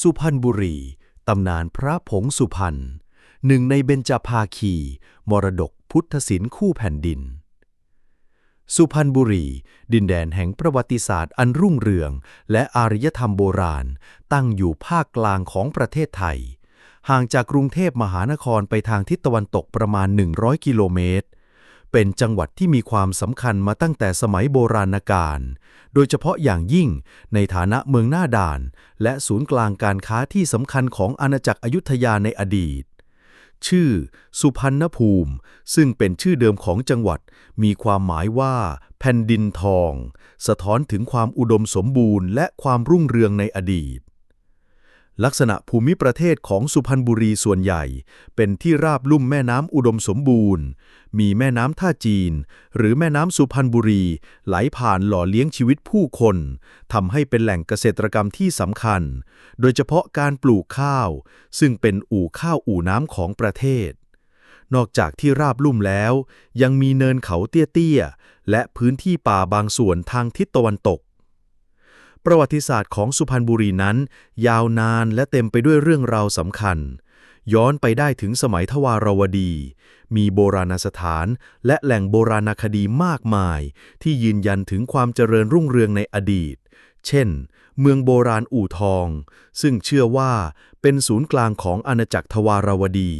สุพรรณบุรี ตำนานพระผงสุพรรณหนึ่งในเบญจภาคี มรดกพุทธศิลป์คู่แผ่นดิน สุพรรณบุรี ดินแดนแห่งประวัติศาสตร์อันรุ่งเรือง และอารยธรรมโบราณ ตั้งอยู่ภาคกลางของประเทศไทย ห่างจากกรุงเทพมหานครไปทางทิศตะวันตกประมาณ 100 กิโลเมตร เป็นจังหวัดที่มีความสำคัญมาตั้งแต่สมัยโบราณกาล โดยเฉพาะอย่างยิ่งในฐานะเมืองหน้าด่าน และศูนย์กลางการค้าที่สำคัญของอาณาจักรอยุธยาในอดีต ชื่อ สุพรรณภูมิ ซึ่งเป็นชื่อเดิมของจังหวัด มีความหมายว่า แผ่นดินทอง สะท้อนถึงความอุดมสมบูรณ์และความรุ่งเรืองในอดีต ลักษณะภูมิประเทศของสุพรรณบุรีส่วนใหญ่ เป็นที่ราบลุ่มแม่น้ำอุดมสมบูรณ์ มีแม่น้ำท่าจีน หรือแม่น้ำสุพรรณบุรี ไหลผ่านหล่อเลี้ยงชีวิตผู้คนทำให้เป็นแหล่งเกษตรกรรมที่สำคัญ โดยเฉพาะการปลูกข้าว ซึ่งเป็นอู่ข้าวอู่น้ำของประเทศ นอกจากที่ราบลุ่มแล้ว ยังมีเนินเขาเตี้ยๆและพื้นที่ป่าบางส่วนทางทิศตะวันตก ประวัติศาสตร์ของสุพรรณบุรีนั้น ยาวนานและเต็มไปด้วยเรื่องราวสำคัญ ย้อนไปได้ถึงสมัยทวารวดี มีโบราณสถาน และแหล่งโบราณคดีมากมาย ที่ยืนยันถึงความเจริญรุ่งเรืองในอดีต เช่น เมืองโบราณอู่ทอง ซึ่งเชื่อว่าเป็นศูนย์กลางของอาณาจักรทวารวดี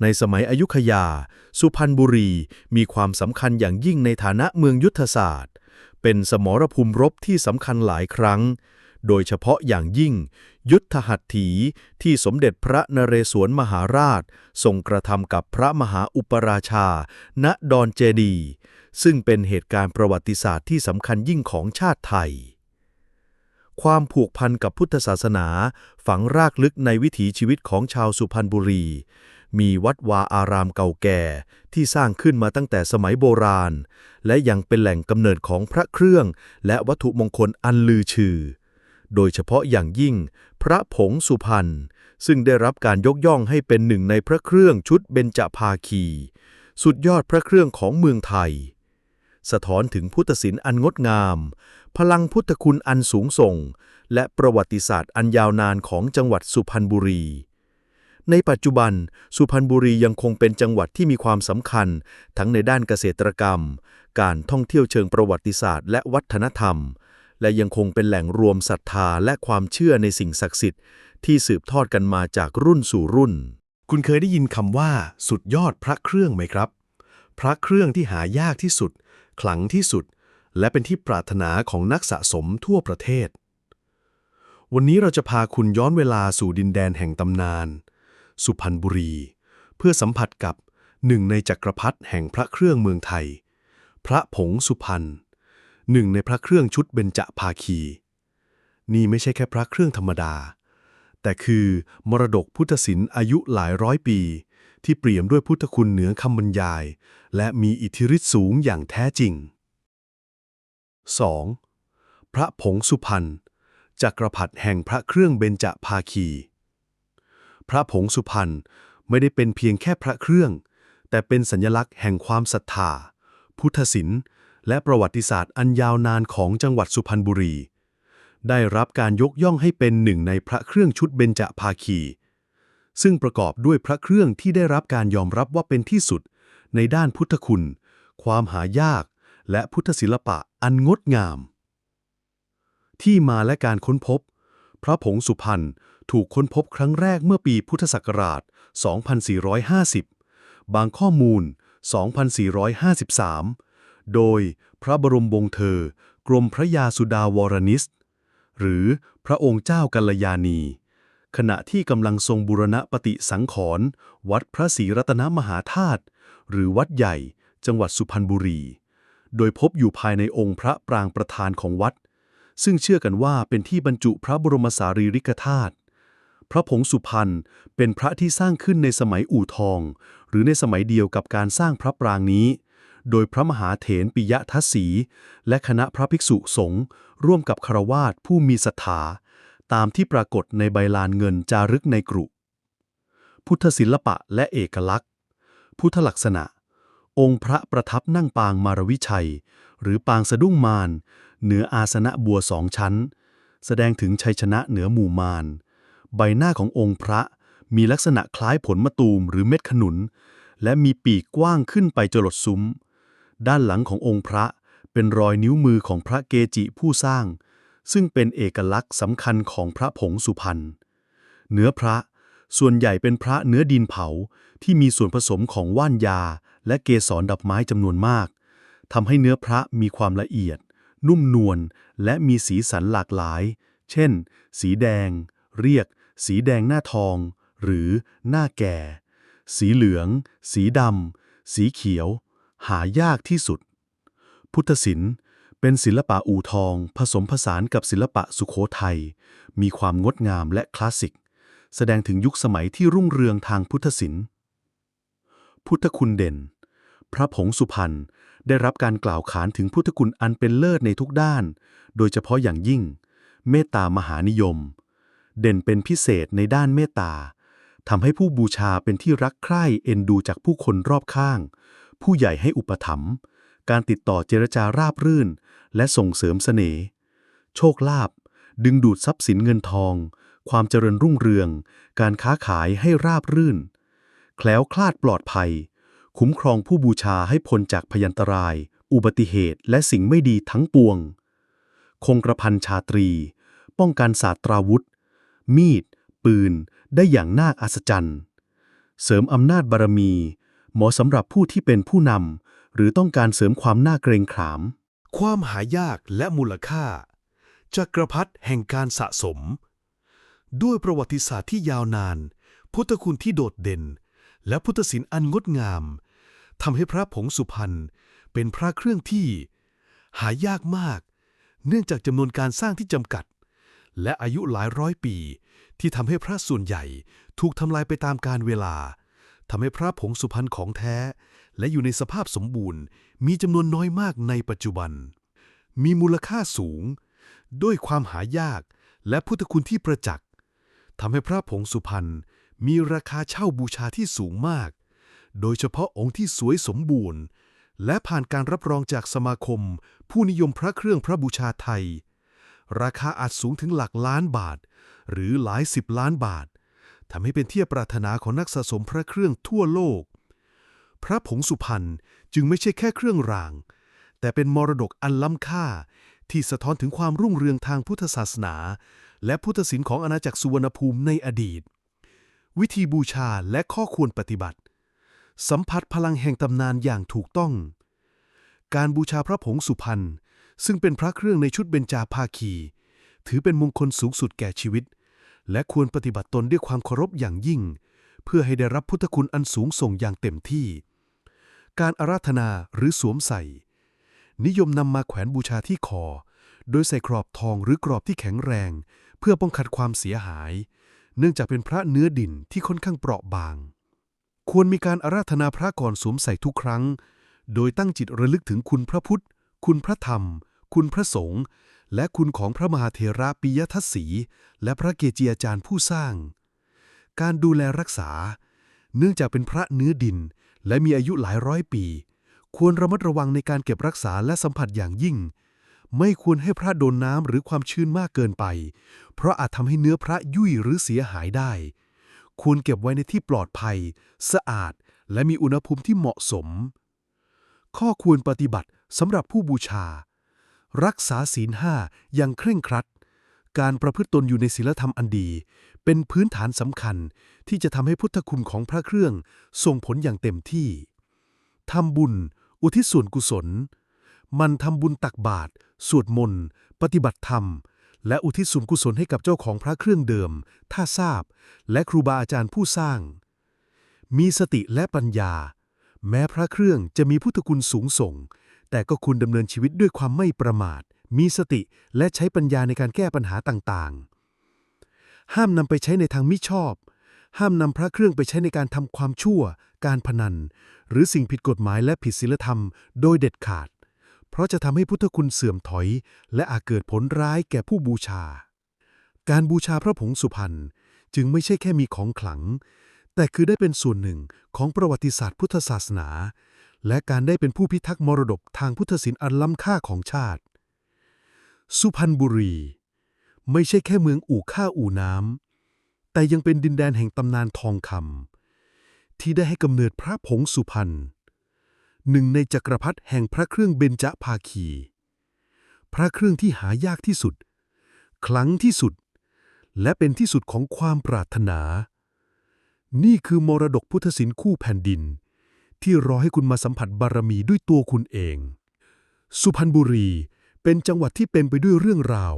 ในสมัยอยุธยา สุพรรณบุรีมีความสำคัญอย่างยิ่งในฐานะเมืองยุทธศาสตร์ เป็นสมรภูมิรบที่สำคัญหลายครั้ง โดยเฉพาะอย่างยิ่ง ยุทธหัตถีที่สมเด็จพระนเรศวรมหาราชทรงกระทำกับพระมหาอุปราชา ณดอนเจดี ซึ่งเป็นเหตุการณ์ประวัติศาสตร์ที่สำคัญยิ่งของชาติไทย ความผูกพันกับพุทธศาสนาฝังรากลึกในวิถีชีวิตของชาวสุพรรณบุรี มีวัดวาอารามเก่าแก่ที่สร้างขึ้นมาตั้งแต่สมัยโบราณ และยังเป็นแหล่งกำเนิดของพระเครื่อง และวัตถุมงคลอันลือชื่อ โดยเฉพาะอย่างยิ่ง พระผงสุพรรณซึ่งได้รับการยกย่องให้เป็นหนึ่งในพระเครื่องชุดเบญจภาคี สุดยอดพระเครื่องของเมืองไทย สะท้อนถึงพุทธศิลป์อันงดงาม พลังพุทธคุณอันสูงส่ง และประวัติศาสตร์อันยาวนานของจังหวัดสุพรรณบุรี ในปัจจุบัน สุพรรณบุรียังคงเป็นจังหวัดที่มีความสำคัญ ทั้งในด้านเกษตรกรรม การท่องเที่ยวเชิงประวัติศาสตร์ และวัฒนธรรม และยังคงเป็นแหล่งรวมศรัทธาและความเชื่อในสิ่งศักดิ์สิทธิ์ ที่สืบทอดกันมาจากรุ่นสู่รุ่น คุณเคยได้ยินคำว่า สุดยอดพระเครื่องไหมครับ พระเครื่องที่หายากที่สุด ขลังที่สุด และเป็นที่ปรารถนาของนักสะสมทั่วประเทศ วันนี้เราจะพาคุณย้อนเวลาสู่ดินแดนแห่งตำนาน สุพรรณบุรี เพื่อสัมผัสกับหนึ่งในจักรพรรดิแห่งพระเครื่องเมืองไทย พระผงสุพรรณหนึ่งในพระเครื่องชุดเบญจภาคี นี่ไม่ใช่แค่พระเครื่องธรรมดา แต่คือมรดกพุทธศิลป์อายุหลายร้อยปี ที่เปี่ยมด้วยพุทธคุณเหนือคำบรรยาย และมีอิทธิฤทธิ์สูงอย่างแท้จริง 2. พระผงสุพรรณจักรพรรดิแห่งพระเครื่องเบญจภาคี พระผงสุพรรณไม่ได้เป็นเพียงแค่พระเครื่อง แต่เป็นสัญลักษณ์แห่งความศรัทธา พุทธศิลป์และประวัติศาสตร์อันยาวนานของจังหวัดสุพรรณบุรี ได้รับการยกย่องให้เป็นหนึ่งในพระเครื่องชุดเบญจภาคี ซึ่งประกอบด้วยพระเครื่องที่ได้รับการยอมรับว่าเป็นที่สุด ในด้านพุทธคุณ ความหายาก และพุทธศิลปะอันงดงาม ที่มาและการค้นพบ พระผงสุพรรณ ถูกค้นพบครั้งแรกเมื่อปีพุทธศักราช 2450 บางข้อมูล 2453 โดยพระบรมวงศ์เธอ กรมพระยาสุดาวรนิส หรือพระองค์เจ้ากัลยาณี ขณะที่กำลังทรงบูรณะปฏิสังขรณ์วัดพระศรีรัตนมหาธาตุหรือวัดใหญ่ จังหวัดสุพรรณบุรี โดยพบอยู่ภายในองค์พระปรางประธานของวัดซึ่งเชื่อกันว่าเป็นที่บรรจุพระบรมสารีริกธาตุ พระผงสุพรรณเป็นพระที่สร้างขึ้นในสมัยอู่ทอง หรือในสมัยเดียวกับการสร้างพระปรางนี้ โดยพระมหาเถรปิยทัศสี และคณะพระภิกษุสงฆ์ร่วมกับคารวาสผู้มีศรัทธาตามที่ปรากฏในใบลานเงินจารึกในกรุ พุทธศิลปะและเอกลักษณ์ พุทธลักษณะ องค์พระประทับนั่งปางมารวิชัย หรือปางสะดุ้งมารเหนืออาสนะบัวสองชั้น แสดงถึงชัยชนะเหนือหมู่มาร ใบหน้าขององค์พระมีลักษณะคล้ายผลมะตูมหรือเม็ดขนุน และมีปีกกว้างขึ้นไปจรดซุ้ม ด้านหลังขององค์พระเป็นรอยนิ้วมือของพระเกจิผู้สร้าง ซึ่งเป็นเอกลักษณ์สำคัญของพระผงสุพรรณเนื้อพระส่วนใหญ่เป็นพระเนื้อดินเผาที่มีส่วนผสมของว่านยา และเกสรดอกไม้จำนวนมากทำให้เนื้อพระมีความละเอียด นุ่มนวลและมีสีสันหลากหลาย เช่น สีแดง เรียก สีแดงหน้าทอง หรือหน้าแก่ สีเหลือง สีดำ สีเขียว หายากที่สุด พุทธศิลป์เป็นศิลปะอู่ทอง ผสมผสานกับศิลปะสุโขทัย มีความงดงามและคลาสสิก แสดงถึงยุคสมัยที่รุ่งเรืองทางพุทธศิลป์ พุทธคุณเด่น พระผงสุพรรณได้รับการกล่าวขานถึงพุทธคุณอันเป็นเลิศในทุกด้าน โดยเฉพาะอย่างยิ่ง เมตตามหานิยม เด่นเป็นพิเศษในด้านเมตตาทำให้ผู้บูชาเป็นที่รักใคร่เอ็นดูจากผู้คนรอบข้าง ผู้ใหญ่ให้อุปถัมภ์การติดต่อเจรจาราบรื่น และส่งเสริมเสน่ห์โชคลาภดึงดูดทรัพย์สินเงินทอง ความเจริญรุ่งเรือง การค้าขายให้ราบรื่น แคล้วคลาดปลอดภัย คุ้มครองผู้บูชาให้พ้นจากพยันตราย อุบัติเหตุและสิ่งไม่ดีทั้งปวง คงกระพันชาตรี ป้องกันศาสตราวุธ มีด ปืน ได้อย่างน่าอัศจรรย์ เสริมอำนาจบารมี เหมาะสำหรับผู้ที่เป็นผู้นำหรือต้องการเสริมความน่าเกรงขาม ความหายากและมูลค่า จักรพรรดิแห่งการสะสม ด้วยประวัติศาสตร์ที่ยาวนาน พุทธคุณที่โดดเด่น และพุทธศิลป์อันงดงามทำให้พระผงสุพรรณเป็นพระเครื่องที่ หายากมาก เนื่องจากจำนวนการสร้างที่จำกัด และอายุหลายร้อยปี ที่ทำให้พระส่วนใหญ่ถูกทำลายไปตามกาลเวลาทำให้พระผงสุพรรณของแท้ และอยู่ในสภาพสมบูรณ์ มีจำนวนน้อยมากในปัจจุบัน มีมูลค่าสูง ด้วยความหายากและพุทธคุณที่ประจักษ์ทำให้พระผงสุพรรณมีราคาเช่าบูชาที่สูงมาก โดยเฉพาะองค์ที่สวยสมบูรณ์ และผ่านการรับรองจากสมาคม ผู้นิยมพระเครื่องพระบูชาไทย ราคาอาจสูงถึงหลักล้านบาท หรือหลายสิบล้านบาททำให้เป็นที่ปรารถนาของนักสะสมพระเครื่องทั่วโลก พระผงสุพรรณจึงไม่ใช่แค่เครื่องราง แต่เป็นมรดกอันล้ำค่า ที่สะท้อนถึงความรุ่งเรืองทางพุทธศาสนา และพุทธศิลป์ของอาณาจักรสุวรรณภูมิในอดีต วิธีบูชาและข้อควรปฏิบัติ สัมผัสพลังแห่งตำนานอย่างถูกต้อง การบูชาพระผงสุพรรณ ซึ่งเป็นพระเครื่องในชุดเบญจาภาคี ถือเป็นมงคลสูงสุดแก่ชีวิต และควรปฏิบัติตนด้วยความเคารพอย่างยิ่ง เพื่อให้ได้รับพุทธคุณอันสูงส่งอย่างเต็มที่ การอาราธนาหรือสวมใส่ นิยมนำมาแขวนบูชาที่คอ โดยใส่กรอบทองหรือกรอบที่แข็งแรง เพื่อป้องกันความเสียหาย เนื่องจากเป็นพระเนื้อดินที่ค่อนข้างเปราะบาง ควรมีการอาราธนาพระก่อนสวมใส่ทุกครั้ง โดยตั้งจิตระลึกถึงคุณพระพุทธ คุณพระธรรม คุณพระสงฆ์และคุณของพระมหาเถระปิยทัศสีและพระเกจิอาจารย์ผู้สร้าง การดูแลรักษา เนื่องจากเป็นพระเนื้อดิน และมีอายุหลายร้อยปี ควรระมัดระวังในการเก็บรักษาและสัมผัสอย่างยิ่ง ไม่ควรให้พระโดนน้ำหรือความชื้นมากเกินไป เพราะอาจทำให้เนื้อพระยุ่ยหรือเสียหายได้ ควรเก็บไว้ในที่ปลอดภัย สะอาด และมีอุณหภูมิที่เหมาะสม ข้อควรปฏิบัติ สำหรับผู้บูชา รักษาศีลห้าอย่างเคร่งครัด การประพฤติตนอยู่ในศีลธรรมอันดี เป็นพื้นฐานสำคัญที่จะทำให้พุทธคุณของพระเครื่องส่งผลอย่างเต็มที่ทำบุญ อุทิศส่วนกุศล มันทำบุญตักบาตรสวดมนต์ ปฏิบัติธรรม และอุทิศส่วนกุศลให้กับเจ้าของพระเครื่องเดิม ถ้าทราบ และครูบาอาจารย์ผู้สร้าง มีสติและปัญญา แม้พระเครื่องจะมีพุทธคุณสูงส่ง แต่ก็คุณดำเนินชีวิตด้วยความไม่ประมาท มีสติและใช้ปัญญาในการแก้ปัญหาต่างๆ ห้ามนำไปใช้ในทางมิชอบ ห้ามนำพระเครื่องไปใช้ในการทำความชั่ว การพนัน หรือสิ่งผิดกฎหมายและผิดศีลธรรม โดยเด็ดขาด เพราะจะทำให้พุทธคุณเสื่อมถอย และอาจเกิดผลร้ายแก่ผู้บูชา การบูชาพระผงสุพรรณจึงไม่ใช่แค่มีของขลัง แต่คือได้เป็นส่วนหนึ่งของประวัติศาสตร์พุทธศาสนา และการได้เป็นผู้พิทักษ์มรดกทางพุทธศิลป์อันล้ำค่าของชาติ สุพรรณบุรี ไม่ใช่แค่เมืองอู่ข้าอู่น้ำ แต่ยังเป็นดินแดนแห่งตำนานทองคำที่ได้ให้กำเนิดพระผงสุพรรณหนึ่งในจักรพรรดิแห่งพระเครื่องเบญจภาคี พระเครื่องที่หายากที่สุด คลังที่สุด และเป็นที่สุดของความปรารถนา นี่คือมรดกพุทธศิลป์คู่แผ่นดิน ที่รอให้คุณมาสัมผัสบารมีด้วยตัวคุณเอง สุพรรณบุรีเป็นจังหวัดที่เป็นไปด้วยเรื่องราว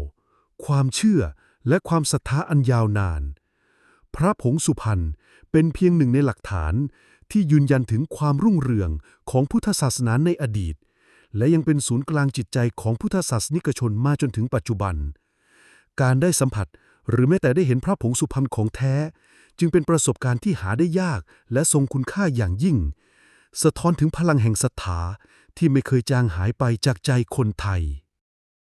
ความเชื่อและความศรัทธาอันยาวนาน พระผงสุพรรณเป็นเพียงหนึ่งในหลักฐานที่ยืนยันถึงความรุ่งเรืองของพุทธศาสนาในอดีต และยังเป็นศูนย์กลางจิตใจของพุทธศาสนิกชนมาจนถึงปัจจุบัน การได้สัมผัสหรือแม้แต่ได้เห็นพระผงสุพรรณของแท้ จึงเป็นประสบการณ์ที่หาได้ยากและทรงคุณค่าอย่างยิ่ง สะท้อนถึงพลังแห่งศรัทธาที่ไม่เคยจางหายไปจากใจคนไทย